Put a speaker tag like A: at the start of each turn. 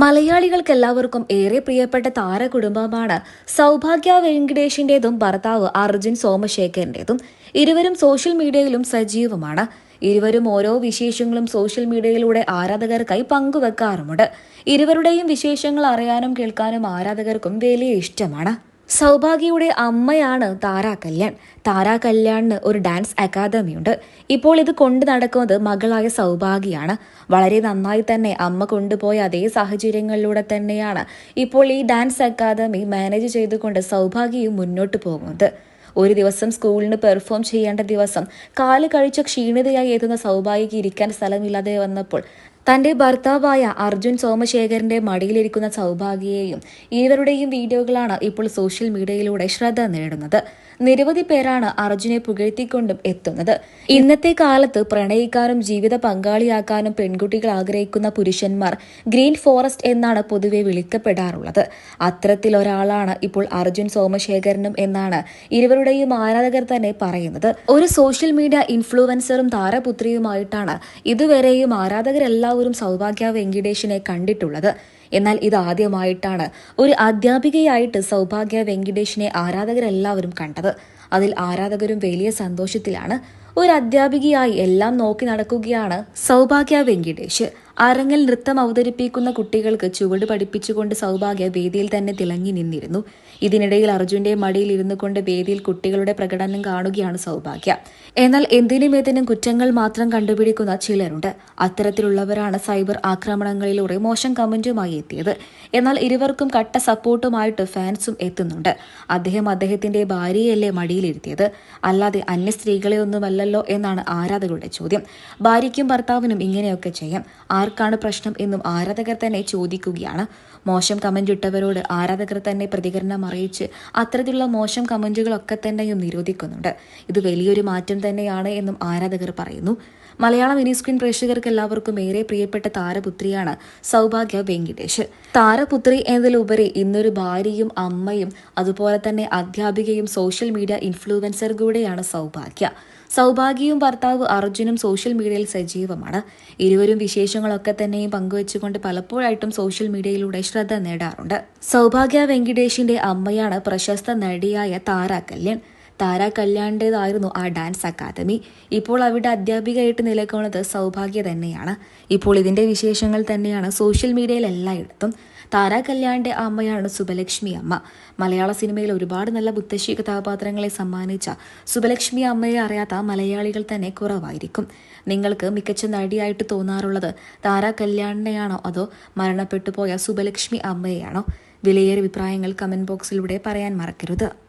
A: മലയാളികൾക്ക് എല്ലാവർക്കും ഏറെ പ്രിയപ്പെട്ട താരകുടുംബമാണ് സൗഭാഗ്യ വെങ്കടേഷിന്റേതും ഭർത്താവ് അർജുൻ സോമശേഖരന്റേതും. ഇരുവരും സോഷ്യൽ മീഡിയയിലും സജീവമാണ്. ഇരുവരും ഓരോ വിശേഷങ്ങളും സോഷ്യൽ മീഡിയയിലൂടെ ആരാധകർക്കായി പങ്കുവെക്കാറുമുണ്ട്. ഇരുവരുടെയും വിശേഷങ്ങൾ അറിയാനും കേൾക്കാനും ആരാധകർക്കും വലിയ ഇഷ്ടമാണ്. സൗഭാഗ്യയുടെ അമ്മയാണ് താരാ കല്യാൺ. താരാ കല്യാണിന് ഒരു ഡാൻസ് അക്കാദമിയുണ്ട്. ഇപ്പോൾ ഇത് കൊണ്ടു നടക്കുന്നത് മകളായ സൗഭാഗ്യയാണ് വളരെ നന്നായി തന്നെ അമ്മ കൊണ്ടുപോയ അതേ സാഹചര്യങ്ങളിലൂടെ തന്നെയാണ് ഇപ്പോൾ ഈ ഡാൻസ് അക്കാദമി മാനേജ് ചെയ്തുകൊണ്ട് സൗഭാഗ്യയും മുന്നോട്ട് പോകുന്നത്. ഒരു ദിവസം സ്കൂളിന് പെർഫോം ചെയ്യേണ്ട ദിവസം കാൽ കഴിച്ച ക്ഷീണിതയായി എത്തുന്ന സൗഭാഗ്യക്ക് ഇരിക്കാൻ സ്ഥലമില്ലാതെ വന്നപ്പോൾ തന്റെ ഭർത്താവായ അർജുൻ സോമശേഖരന്റെ മടിയിലിരിക്കുന്ന സൗഭാഗ്യയെയും ഇരുവരുടെയും വീഡിയോകളാണ് ഇപ്പോൾ സോഷ്യൽ മീഡിയയിലൂടെ ശ്രദ്ധ നേടുന്നത്. നിരവധി പേരാണ് അർജുനെ പുകഴ്ത്തിക്കൊണ്ടും എത്തുന്നത്. ഇന്നത്തെ കാലത്ത് പ്രണയിക്കാനും ജീവിത പങ്കാളിയാക്കാനും പെൺകുട്ടികൾ ആഗ്രഹിക്കുന്ന പുരുഷന്മാർ ഗ്രീൻ ഫോറസ്റ്റ് എന്നാണ് പൊതുവെ വിളിക്കപ്പെടാറുള്ളത്. അത്തരത്തിലൊരാളാണ് ഇപ്പോൾ അർജുൻ സോമശേഖരനും എന്നാണ് ഇരുവരുടെയും ആരാധകർ തന്നെ പറയുന്നത്. ഒരു സോഷ്യൽ മീഡിയ ഇൻഫ്ലുവൻസറും താരപുത്രിയുമായിട്ടാണ് ഇതുവരെയും ആരാധകരെല്ലാവരും സൗഭാഗ്യ വെങ്കിടേഷിനെ കണ്ടിട്ടുള്ളത്. എന്നാൽ ഇതാദ്യമായിട്ടാണ് ഒരു അധ്യാപികയായിട്ട് സൗഭാഗ്യ വെങ്കിടേഷിനെ ആരാധകരെല്ലാവരും കണ്ടത്. അതിൽ ആരാധകരും വലിയ സന്തോഷത്തിലാണ്. ഒരു അധ്യാപികയായി എല്ലാം നോക്കി നടക്കുകയാണ് സൗഭാഗ്യ വെങ്കിടേഷ്. അരങ്ങിൽ നൃത്തം അവതരിപ്പിക്കുന്ന കുട്ടികൾക്ക് ചുവട് പഠിപ്പിച്ചുകൊണ്ട് സൗഭാഗ്യ വേദിയിൽ തന്നെ തിളങ്ങി നിന്നിരുന്നു. ഇതിനിടയിൽ അർജുന്റെ മടിയിൽ ഇരുന്നു കൊണ്ട് വേദിയിൽ കുട്ടികളുടെ പ്രകടനം കാണുകയാണ് സൗഭാഗ്യ. എന്നാൽ എന്തിനും ഏതിനും കുറ്റങ്ങൾ മാത്രം കണ്ടുപിടിക്കുന്ന ചിലരുണ്ട്. അത്തരത്തിലുള്ളവരാണ് സൈബർ ആക്രമണങ്ങളിലൂടെ മോശം കമന്റുമായി എത്തിയത്. എന്നാൽ ഇരുവർക്കും കട്ട സപ്പോർട്ടുമായിട്ട് ഫാൻസും എത്തുന്നുണ്ട്. അദ്ദേഹം അദ്ദേഹത്തിന്റെ ഭാര്യയല്ലേ മടിയിലിരുത്തിയത്? അല്ലാതെ അന്യ സ്ത്രീകളെ ഒന്നുമല്ലല്ലോ എന്നാണ് ആരാധകരുടെ ചോദ്യം. ഭാര്യയ്ക്കും ഭർത്താവിനും ഇങ്ങനെയൊക്കെ ചെയ്യാം. ആർക്കാണ് പ്രശ്നം എന്നും ആരാധകർ തന്നെ ചോദിക്കുകയാണ്. മോശം കമന്റ് ഇട്ടവരോട് ആരാധകർ തന്നെ പ്രതികരണം അറിയിച്ച് അത്തരത്തിലുള്ള മോശം കമന്റുകളൊക്കെ തന്നെയും നിരോധിക്കുന്നുണ്ട്. ഇത് വലിയൊരു മാറ്റം തന്നെയാണ് എന്നും ആരാധകർ പറയുന്നു. മലയാള മിനി സ്ക്രീൻ പ്രേക്ഷകർക്ക് എല്ലാവർക്കും ഏറെ പ്രിയപ്പെട്ട താരപുത്രിയാണ് സൗഭാഗ്യ വെങ്കിടേഷ്. താരപുത്രി എന്നതിലുപരി ഇന്നൊരു ഭാര്യയും അമ്മയും അതുപോലെ തന്നെ അധ്യാപികയും സോഷ്യൽ മീഡിയ ഇൻഫ്ലുവൻസർ കൂടെയാണ് സൗഭാഗ്യ. സൗഭാഗ്യയും ഭർത്താവ് അർജുനും സോഷ്യൽ മീഡിയയിൽ സജീവമാണ്. ഇരുവരും വിശേഷങ്ങളൊക്കെ തന്നെയും പങ്കുവച്ചുകൊണ്ട് പലപ്പോഴായിട്ടും സോഷ്യൽ മീഡിയയിലൂടെ ശ്രദ്ധ നേടാറുണ്ട്. സൗഭാഗ്യ വെങ്കിടേഷിന്റെ അമ്മയാണ് പ്രശസ്ത നടിയായ താര കല്യാൺ താര കല്യാണിന്റേതായിരുന്നു ആ ഡാൻസ് അക്കാദമി. ഇപ്പോൾ അവിടെ അധ്യാപികയായിട്ട് നിലകൊള്ളുന്നത് സൗഭാഗ്യ തന്നെയാണ്. ഇപ്പോൾ ഇതിന്റെ വിശേഷങ്ങൾ തന്നെയാണ് സോഷ്യൽ മീഡിയയിൽ എല്ലായിടത്തും. താര കല്യാണിന്റെ അമ്മയാണ് സുബലക്ഷ്മി അമ്മ. മലയാള സിനിമയിൽ ഒരുപാട് നല്ല മുത്തശ്ശി കഥാപാത്രങ്ങളെ സമ്മാനിച്ച സുബലക്ഷ്മി അമ്മയെ അറിയാത്ത മലയാളികൾ തന്നെ കുറവായിരിക്കും. നിങ്ങൾക്ക് മികച്ച നടിയായിട്ട് തോന്നാറുള്ളത് താര കല്യാണിനെയാണോ അതോ മരണപ്പെട്ടു പോയ സുബലക്ഷ്മി അമ്മയെയാണോ? വിലയേറിയ അഭിപ്രായങ്ങൾ കമന്റ് ബോക്സിലൂടെ പറയാൻ മറക്കരുത്.